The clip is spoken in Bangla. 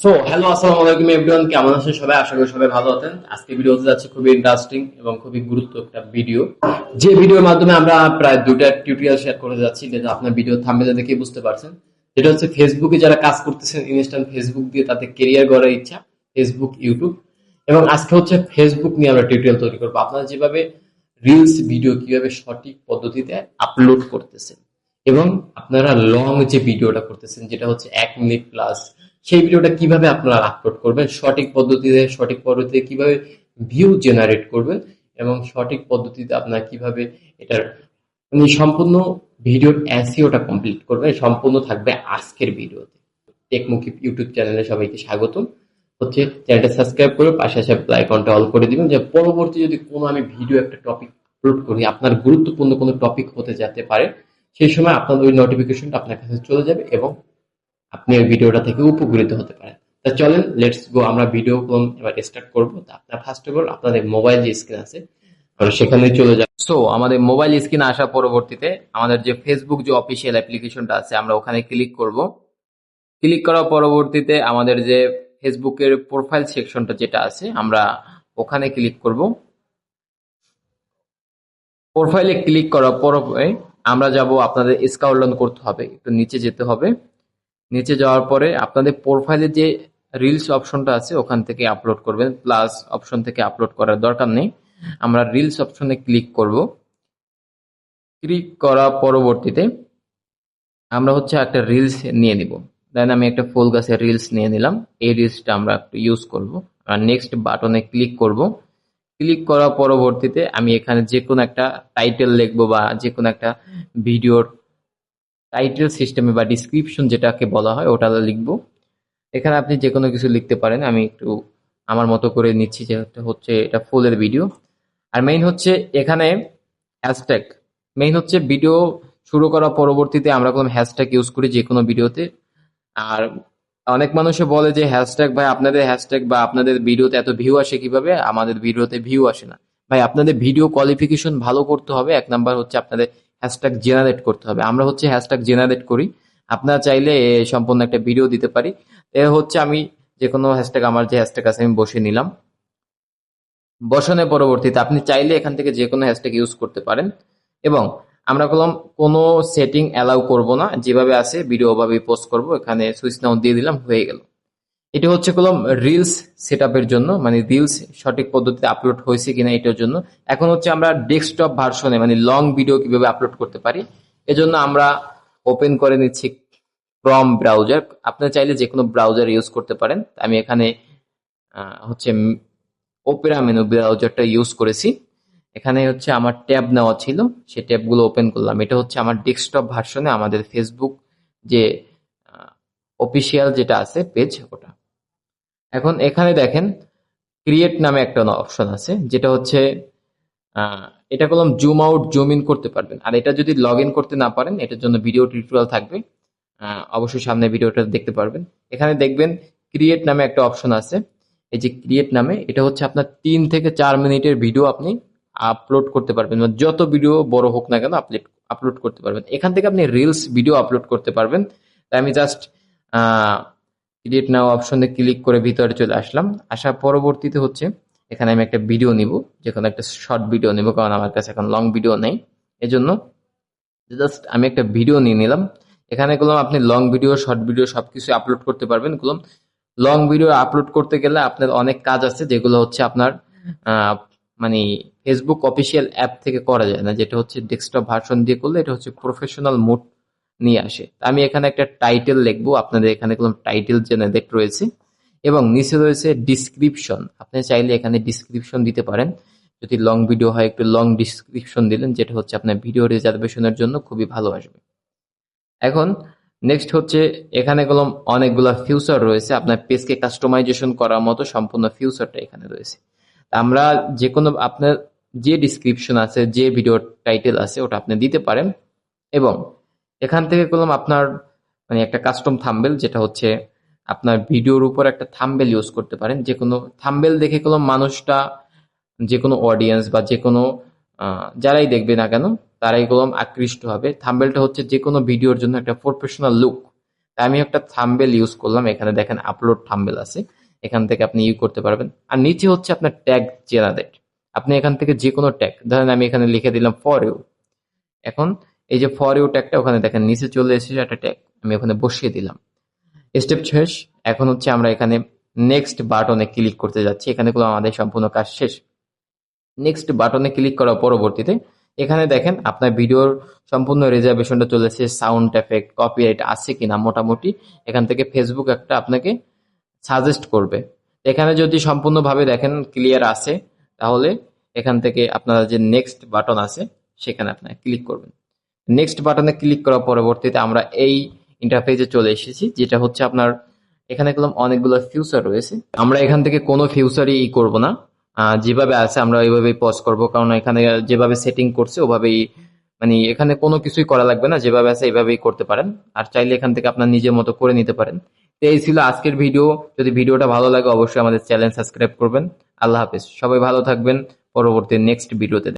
সো হ্যালো আসসালামু আলাইকুম এভরিওয়ান কেমন আছেন সবাই? আশা করি সবাই ভালো আছেন। আজকে ভিডিও হতে যাচ্ছে খুবই ইন্টারেস্টিং এবং খুবই গুরুত্ব একটা ভিডিও যে ভিডিওর মাধ্যমে আমরা প্রায় দুটা টিউটোরিয়াল শেয়ার করে যাচ্ছি, যেটা আপনার ভিডিও থাম্বনেল দেখে বুঝতে পারছেন। যেটা হচ্ছে ফেসবুকে যারা কাজ করতেছেন ইনস্ট্যান্ট ফেসবুক দিয়ে তাদের কেরিয়ার গড়ার ইচ্ছা ফেসবুক ইউটিউব এবং আজকে হচ্ছে ফেসবুক নিয়ে আমরা টিউটোরিয়াল তৈরি করব। আপনারা যেভাবে রিলস ভিডিও কীভাবে সঠিক পদ্ধতিতে আপলোড করতেছেন এবং আপনারা লং যে ভিডিওটা করতেছেন, যেটা হচ্ছে এক মিনিট প্লাস সেই ভিডিওটা কীভাবে আপনারা আপলোড করবেন, সঠিক পদ্ধতিতে সঠিক পদ্ধতিতে কীভাবে ভিউ জেনারেট করবেন এবং সঠিক পদ্ধতিতে আপনারা কীভাবে এটার মানে সম্পূর্ণ ভিডিওর অ্যাসিওটা কমপ্লিট করবেন, সম্পূর্ণ থাকবে আজকের ভিডিওতে। টেকমুখী ইউটিউব চ্যানেলে সবাইকে স্বাগতম। হচ্ছে চ্যানেলটা সাবস্ক্রাইব করে পাশে আসে আইকনটা অল করে দিবেন, যে পরবর্তী যদি কোনো আমি ভিডিও একটা টপিক আপলোড করি, আপনার গুরুত্বপূর্ণ কোনো টপিক হতে যেতে পারে, সেই সময় আপনার ওই নোটিফিকেশনটা আপনার কাছে চলে যাবে এবং আপনি ওই ভিডিওটা থেকে উপকৃত হতে পারেন। তা চলেন লেটস গো আমরা ভিডিও ক্লোন এবার স্টার্ট করব। তা আপনার ফার্স্ট অফ অল আপনাদের মোবাইল যে স্ক্রিন আছে, আমরা সেখানে চলে যাব। সো আমাদের মোবাইল স্ক্রিন আসা পরবর্তীতে আমাদের যে ফেসবুক যে অফিসিয়াল অ্যাপ্লিকেশনটা আছে, আমরা ওখানে ক্লিক করব। ক্লিক করার পরবর্তীতে আমাদের যে ফেসবুকের প্রোফাইল সেকশনটা যেটা আছে, আমরা ওখানে ক্লিক করব। প্রোফাইলে ক্লিক করার পরে আমরা যাব, আপনাদের স্কাউট ডাউন করতে হবে, একটু নিচে যেতে হবে। নিচে যাওয়ার পরে আপনাদের প্রোফাইলে যে রিলস অপশনটা আছে, ওখান থেকে আপলোড করবেন। প্লাস অপশন থেকে আপলোড করার দরকার নেই। আমরা রিলস অপশনে ক্লিক করব। ক্লিক করা পরবর্তীতে আমরা হচ্ছে একটা রিলস নিয়ে নিব। দেন আমি একটা ফুল গাছের রিলস নিয়ে নিলাম। এই রিলসটা আমরা একটু ইউজ করব। আর নেক্সট বাটনে ক্লিক করব। ক্লিক করা পরবর্তীতে আমি এখানে যে কোনো একটা টাইটেল লিখব বা যে কোনো একটা ভিডিওর টাইটেল সিস্টেমে বা ডিসক্রিপশন যেটাকে বলা হয়, ওটা লিখব। এখানে আপনি যে কোনো কিছু লিখতে পারেন, আমি একটু আমার মতো করে নিচ্ছি যে হচ্ছে এটা ফুলের ভিডিও আর মেইন হচ্ছে এখানে হ্যাশট্যাগ মেইন হচ্ছে ভিডিও শুরু করার পরবর্তীতে আমরা কোনো হ্যাশট্যাগ ইউজ করি যে কোনো ভিডিওতে আর অনেক মানুষে বলে যে হ্যাশট্যাগ ভাই, আপনাদের হ্যাশট্যাগ বা আপনাদের ভিডিওতে এত ভিউ আসে কীভাবে? আমাদের ভিডিওতে ভিউ আসে না। ভাই, আপনাদের ভিডিও কোয়ালিফিকেশন ভালো করতে হবে। এক নাম্বার হচ্ছে আপনাদের হ্যাশট্যাগ জেনারেট করতে হবে। আমরা হচ্ছে হ্যাশট্যাগ জেনারেট করি। আপনারা চাইলে সম্পূর্ণ একটা ভিডিও দিতে পারি। এ হচ্ছে আমি যে কোনো হ্যাশট্যাগ আমার যে হ্যাশট্যাগ আছে আমি বসে নিলাম। বসানোর পরবর্তীতে আপনি চাইলে এখান থেকে যে কোনো হ্যাশট্যাগ ইউজ করতে পারেন। এবং আমরা বললাম, কোনো সেটিং অ্যালাউ করব না। যেভাবে আছে ভিডিও ওভাবে পোস্ট করব। এখানে সুইচ নাও দিয়ে দিলাম, হয়ে গেল। এটা হচ্ছে কলম রিলস সেট জন্য মানে রিলস সঠিক পদ্ধতিতে আপলোড হয়েছে কিনা এটার জন্য। এখন হচ্ছে আমরা ডেস্কটপ ভার্সনে মানে লং ভিডিও কীভাবে আপলোড করতে পারি, এজন্য আমরা ওপেন করে নিচ্ছি ক্রম ব্রাউজার আপনি চাইলে যে কোনো ব্রাউজার ইউজ করতে পারেন। আমি এখানে হচ্ছে ওপেরা মেনু ব্রাউজারটা ইউজ করেছি। এখানে হচ্ছে আমার ট্যাব নেওয়া ছিল, সে ট্যাবগুলো ওপেন করলাম। এটা হচ্ছে আমার ডেস্কটপ ভার্সনে আমাদের ফেসবুক যে অফিসিয়াল যেটা আছে পেজ ওটা। এখন এখানে দেখেন ক্রিয়েট নামে একটা অপশন আছে, যেটা হচ্ছে এটা করলাম জুম আউট জুম ইন করতে পারবেন। আর এটা যদি লগ ইন করতে না পারেন, এটার জন্য ভিডিও টিউটোরিয়াল থাকবে। অবশ্যই সামনে ভিডিওটা দেখতে পারবেন। এখানে দেখবেন ক্রিয়েট নামে একটা অপশন আছে। এই যে ক্রিয়েট নামে, এটা হচ্ছে আপনার তিন থেকে চার মিনিটের ভিডিও আপনি আপলোড করতে পারবেন। মানে যত ভিডিও বড় হোক না কেন আপলোড আপলোড করতে পারবেন। এখান থেকে আপনি রিলস ভিডিও আপলোড করতে পারবেন। তাই আমি জাস্ট ক্রিয়েট নাও অপশনে ক্লিক করে ভিতরে চলে আসলাম। আসার পরবর্তীতে হচ্ছে, এখানে আমি একটা ভিডিও নিব, যে কোনো একটা শর্ট ভিডিও নিব, কারণ আমার কাছে এখন লং ভিডিও নেই। এজন্য জাস্ট আমি একটা ভিডিও নিয়ে নিলাম। এখানে করলাম আপনি লং ভিডিও শর্ট ভিডিও সবকিছু আপলোড করতে পারবেন করলাম লং ভিডিও আপলোড করতে গেলে আপনার অনেক কাজ আছে, যেগুলো হচ্ছে আপনার মানে ফেসবুক অফিসিয়াল অ্যাপ থেকে করা যায় না। যেটা হচ্ছে ডেস্কটপ ভার্সন দিয়ে করলে, এটা হচ্ছে প্রফেশনাল মোড নিয়ে আসে। আমি এখানে একটা টাইটেল লিখব, আপনাদের এখানে কোনো টাইটেল জেনারেট রয়েছে। এবং নিচে রয়েছে ডিসক্রিপশন আপনি চাইলে এখানে ডিসক্রিপশন দিতে পারেন। যদি লং ভিডিও হয়, একটু লং ডিসক্রিপশন দিলেন, যেটা হচ্ছে আপনার ভিডিও রিজার্ভেশনের জন্য খুবই ভালো আসবে। এখন নেক্সট হচ্ছে, এখানে কলম অনেকগুলো ফিউচার রয়েছে। আপনার পেজকে কাস্টমাইজেশন করার মতো সম্পূর্ণ ফিউচারটা এখানে রয়েছে। আমরা যে কোনো আপনার যে ডিসক্রিপশন আছে, যে ভিডিও টাইটেল আছে, ওটা আপনি দিতে পারেন। এবং এখান থেকে করলাম আপনার মানে একটা কাস্টম থাম্বেল যেটা হচ্ছে আপনার ভিডিওর উপর একটা থাম্বেল ইউজ করতে পারেন। যে কোনো থাম্বেল দেখে কোনো মানুষটা যে কোনো অডিয়েন্স বা যে কোনো যারাই দেখবে না কেন, তারাই কলম আকৃষ্ট হবে। থাম্বেলটা হচ্ছে যে কোনো ভিডিওর জন্য একটা প্রফেশনাল লুক তাই আমি একটা থাম্বেল ইউজ করলাম। এখানে দেখেন আপলোড থাম্বেল আছে। এখান থেকে আপনি ইউ করতে পারবেন। আর নিচে হচ্ছে আপনার ট্যাগ জেনারেট আপনি এখান থেকে যে কোনো ট্যাগ ধরেন আমি এখানে লিখে দিলাম ফর ইউ এখন এই যে ফর ইউ ট্যাগটা ওখানে দেখেন, নিচে চলে এসেছে একটা ট্যাগ আমি ওখানে বসিয়ে দিলাম। স্টেপ শেষ, এখন হচ্ছে আমরা এখানে নেক্সট বাটনে ক্লিক করতে যাচ্ছি। এখানে কোনো আমাদের সম্পূর্ণ কাজ শেষ। নেক্সট বাটনে ক্লিক করার পরবর্তীতে, এখানে দেখেন আপনার ভিডিওর সম্পূর্ণ রিজার্ভেশনটা চলে এসেছে। সাউন্ড এফেক্ট কপিরাইট আছে কিনা মোটামুটি, এখান থেকে ফেসবুক একটা আপনাকে সাজেস্ট করবে। এখানে যদি সম্পূর্ণভাবে দেখেন ক্লিয়ার আছে, তাহলে এখান থেকে আপনারা যে নেক্সট বাটন আছে, সেখানে আপনারা ক্লিক করবেন। নেক্সট বাটনে ক্লিক করার পরবর্তীতে আমরা এই ইন্টারফেসে চলে এসেছি, যেটা হচ্ছে আপনার, এখানে দেখলাম অনেকগুলো ফিউচার রয়েছে। আমরা এখান থেকে কোনো ফিউচারই ই করব না। যেভাবে আছে আমরা ওইভাবেই পজ করব, কারণ এখানে যেভাবে সেটিং করছে ওভাবেই মানে এখানে কোনো কিছুই করা লাগবে না, যেভাবে আছে এভাবেই করতে পারেন। আর চাইলে এখান থেকে আপনার নিজের মতো করে নিতে পারেন। তো এই ছিল আজকের ভিডিও যদি ভিডিওটা ভালো লাগে, অবশ্যই আমাদের চ্যানেল সাবস্ক্রাইব করবেন। আল্লাহ হাফেজ। সবাই ভালো থাকবেন। পরবর্তী নেক্সট ভিডিওতে